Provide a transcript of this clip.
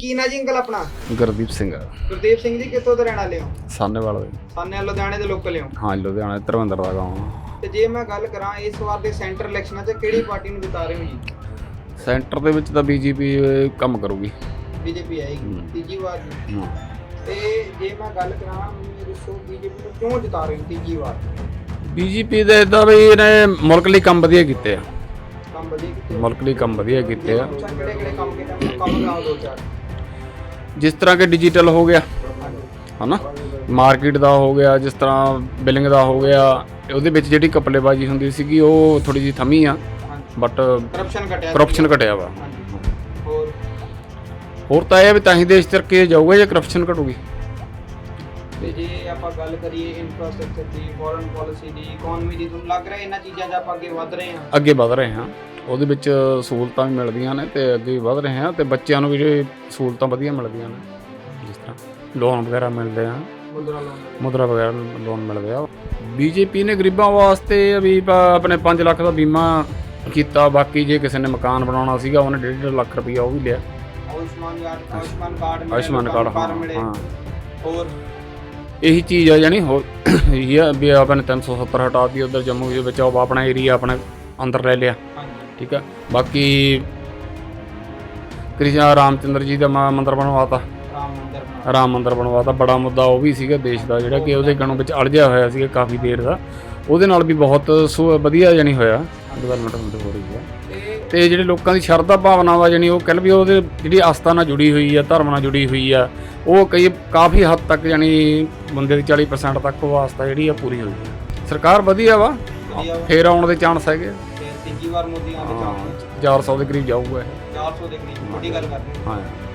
ਕੀ ਨਾਂ ਜੀ ਅੰਕਲ ਆਪਣਾ? ਗੁਰਦੀਪ ਸਿੰਘ। ਗੁਰਦੇਵ ਸਿੰਘ ਜੀ ਕਿੱਥੋਂ ਦੇ ਰਹਿਣ ਵਾਲੇ ਹੋ? ਸਾਨੇਵਾਲ ਦੇ ਸਾਨੇ ਲੁਧਿਆਣੇ ਦੇ ਲੋਕਲ ਹੋ? ਹਾਂ ਲੁਧਿਆਣਾ ਧਰਮਿੰਦਰ ਦਾ ਗਾਉਂ। ਤੇ ਜੇ ਮੈਂ ਗੱਲ ਕਰਾਂ ਇਸ ਵਾਰ ਦੇ ਸੈਂਟਰ ਇਲੈਕਸ਼ਨਾਂ 'ਚ ਕਿਹੜੀ ਪਾਰਟੀ ਨੂੰ ਜਿਤਾ ਰਹੇ ਹੋ ਜੀ? ਸੈਂਟਰ ਦੇ ਵਿੱਚ ਤਾਂ ਬੀਜੇਪੀ ਕੰਮ ਕਰੂਗੀ। ਬੀਜੇਪੀ ਆਏਗੀ। ਤੀਜੀ ਵਾਰ ਜੀ। ਹਾਂ। ਤੇ ਜੇ ਮੈਂ ਗੱਲ ਕਰਾਂ ਇਹ ਦੱਸੋ ਬੀਜੇਪੀ ਨੂੰ ਕਿਉਂ ਜਿਤਾ ਰਹੇ ਹੋ ਤੀਜੀ ਵਾਰ? ਬੀਜੇਪੀ ਦੇ ਇਦਾਂ ਵੀ ਇਹਨੇ ਮੁਲਕ ਲਈ ਕੰਮ ਵਧੀਆ ਕੀਤੇ ਆ। ਕੰਮ ਵਧੀਆ ਕੀਤੇ ਮੁਲਕ ਲਈ ਕੰਮ ਵਧੀਆ ਕੀਤੇ ਆ। ਕਿਹੜੇ ਕਿਹੜੇ ਕੰਮ ਕੀਤੇ? ਕੰਮ ਕਰਾਓ ਦੋ ਚਾਰ। ਜਿਸ ਤਰ੍ਹਾਂ ਕਿ ਡਿਜੀਟਲ ਹੋ ਗਿਆ ਹਨਾ? ਮਾਰਕੀਟ ਦਾ ਹੋ ਗਿਆ ਜਿਸ ਤਰ੍ਹਾਂ ਬਿਲਿੰਗ ਦਾ ਹੋ ਗਿਆ ਉਹਦੇ ਵਿੱਚ ਜਿਹੜੀ ਕਪਲੇਬਾਜ਼ੀ ਹੁੰਦੀ ਸੀਗੀ ਉਹ ਥੋੜੀ ਜਿਹੀ ਥਮੀ ਆ ਬਟ ਕਰਪਸ਼ਨ ਘਟਿਆ ਕਰਪਸ਼ਨ ਘਟਿਆ ਵਾ। ਹੋਰ? ਹੋਰ ਤਾਂ ਇਹ ਵੀ ਤਾਂ ਹੀ ਦੇਸ਼ ਤਰੱਕੀ ਜਾਊਗਾ ਜੇ ਕਰਪਸ਼ਨ ਘਟੂਗੀ? ਤੇ ਜੇ ਆਪਾਂ ਗੱਲ ਕਰੀਏ ਇਨਫਰਾਸਟ੍ਰਕਚਰ ਦੀ ਫੋਰਨ ਪਾਲਿਸੀ ਦੀ ਇਕਨੋਮੀ ਦੀ ਤੁਹਾਨੂੰ ਲੱਗ ਰਿਹਾ ਇਹਨਾਂ ਚੀਜ਼ਾਂ 'ਚ ਆਪਾਂ ਅੱਗੇ ਵਧ ਰਹੇ ਹਾਂ? ਅੱਗੇ ਵਧ ਰਹੇ ਹਾਂ। ਉਹਦੇ ਵਿੱਚ ਸਹੂਲਤਾਂ ਵੀ ਮਿਲਦੀਆਂ ਨੇ ਤੇ ਅੱਗੇ ਵਧ ਰਹੇ ਹਾਂ ਤੇ ਬੱਚਿਆਂ ਨੂੰ ਵੀ ਜਿਹੜੇ ਸਹੂਲਤਾਂ ਵਧੀਆ ਮਿਲਦੀਆਂ ਨੇ। ਜਿਸ ਤਰ੍ਹਾਂ ਲੋਨ ਵਗੈਰਾ ਮਿਲਦੇ ਆ। ਮੁਦਰਾ ਲੋਨ ਮੁਦਰਾ ਵਗੈਰਾ ਲੋਨ ਮਿਲਦੇ ਆ। ਬੀਜੇਪੀ ਨੇ ਗਰੀਬਾਂ ਵਾਸਤੇ ਵੀ ਆਪਣੇ 5 ਲੱਖ ਦਾ ਬੀਮਾ ਕੀਤਾ। ਬਾਕੀ ਜੇ ਕਿਸੇ ਨੇ ਮਕਾਨ ਬਣਾਉਣਾ ਸੀਗਾ ਉਹਨੇ 1.5 ਲੱਖ ਰੁਪਈਆ ਉਹ ਵੀ ਲਿਆ। ਆਯੁਸ਼ਮਾਨ ਕਾਰਡ ਆਯੁਸ਼ਮਾਨ ਕਾਰਡ ਮਿਲੇ, ਆਯੁਸ਼ਮਾਨ ਕਾਰਡ। ਹਾਂ ਹਾਂ। ਹੋਰ ਇਹੀ ਚੀਜ਼ ਆ ਜਾਨੀ ਹੋਰ ਇਹ ਆ ਵੀ ਆਪਣੇ 370 ਹਟਾਤੀ ਉਧਰ ਜੰਮੂ ਦੇ ਵਿੱਚ ਉਹ ਆਪਣਾ ਏਰੀਆ ਆਪਣੇ ਅੰਦਰ ਲੈ ਲਿਆ। ਠੀਕ ਆ। ਬਾਕੀ ਕ੍ਰਿਸ਼ਨ ਰਾਮਚੰਦਰ ਜੀ ਦਾ ਮ- ਮੰਦਿਰ ਬਣਵਾਤਾ। ਰਾਮ ਮੰਦਿਰ ਬਣਾ ਰਾਮ ਮੰਦਿਰ ਬਣਵਾਤਾ। ਬੜਾ ਮੁੱਦਾ ਉਹ ਵੀ ਸੀਗਾ ਦੇਸ਼ ਦਾ ਜਿਹੜਾ ਕਿ ਉਹਦੇ ਗਣੋਂ ਵਿੱਚ ਅਲਝਿਆ ਹੋਇਆ ਸੀਗਾ ਕਾਫੀ ਦੇਰ ਦਾ। ਉਹਦੇ ਨਾਲ ਵੀ ਬਹੁਤ ਸੋ ਵਧੀਆ ਜਾਨੀ ਹੋਇਆ। ਡਿਵੈਲਪਮੈਂਟ ਹੁੰਦੀ ਹੋ ਰਹੀ ਹੈ। ਤੇ ਤੇ ਜਿਹੜੇ ਲੋਕਾਂ ਦੀ ਸ਼ਰਧਾ ਭਾਵਨਾ ਵਾ ਜਾਨੀ ਉਹ ਕਹਿ ਵੀ ਉਹਦੇ ਜਿਹੜੀ ਆਸਥਾ ਨਾਲ ਜੁੜੀ ਹੋਈ ਆ ਧਰਮ ਨਾਲ ਜੁੜੀ ਹੋਈ ਆ ਉਹ ਕਈ ਕਾਫੀ ਹੱਦ ਤੱਕ ਜਾਨੀ ਬੰਦੇ ਦੀ 40% ਤੱਕ ਉਹ ਆਸਥਾ ਜਿਹੜੀ ਆ ਪੂਰੀ ਹੋਈ ਹੈ ਸਰਕਾਰ ਵਧੀਆ ਵਾ। ਵਧੀਆ ਵਾ। ਫੇਰ ਆਉਣ ਦੇ ਚਾਂਸ ਹੈਗੇ ਤੇ ਤੀਜੀ ਵਾਰ ਮੋਦੀ ਆਉਂਦੇ ਹਾਂ ਚਾਹੁੰਦੇ 400 ਦੇ ਕਰੀਬ ਜਾਊਗਾ ਇਹ। 400 ਦੇ ਕਰੀਬ ਵੱਡੀ ਗੱਲ ਕਰਦੇ ਹਾਂ ਹਾਂ।